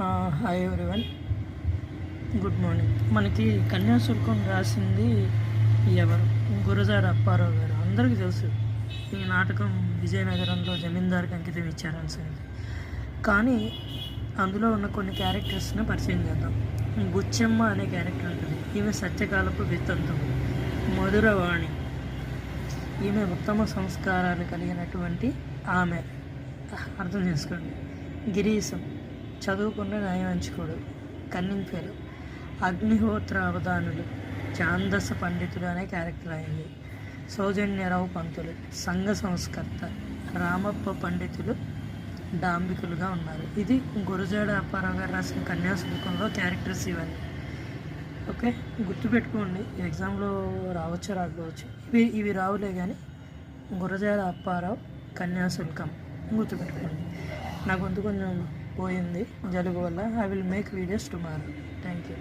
Hi everyone good morning మనకి కన్యాశుల్కం రాసింది ఎవరు? గురజాడ అప్పారావు గారు. అందరికీ తెలుసు ఈ నాటకం విజయనగరంలో జమీందార్కి అంకితం ఇచ్చారని సంగతి. కానీ అందులో ఉన్న కొన్ని క్యారెక్టర్స్ని పరిచయం చేద్దాం. బుచ్చమ్మ అనే క్యారెక్టర్ ఉంటుంది. ఈమె సత్యకాలపు విత్తంతం మధురవాణి. ఈమె ఉత్తమ సంస్కారాలు కలిగినటువంటి ఆమె. అర్థం చేసుకోండి. గిరీశం. చదువుకున్న న్యాయవంచకుడు కన్నింగ్ ఫెలో అగ్నిహోత్ర అవధానులు ఛాందస పండితుడు అనే క్యారెక్టర్ అయింది. సౌజన్యరావు పంతులు సంఘ సంస్కర్త రామప్ప పండితులు డాంబికులుగా ఉన్నారు. ఇది గురజాడ అప్పారావు గారు రాసిన కన్యాశుల్కంలో క్యారెక్టర్స్ ఇవన్నీ. ఓకే? గుర్తుపెట్టుకోండి ఎగ్జామ్లో రావచ్చు రాకపోవచ్చు? ఇవి ఇవి రావులే కానీ గురజాడ అప్పారావు కన్యాశుల్కం గుర్తుపెట్టుకోండి. నా గొంతు కొంచెం పోయింది జలుబు వల్ల. I will make videos tomorrow thank you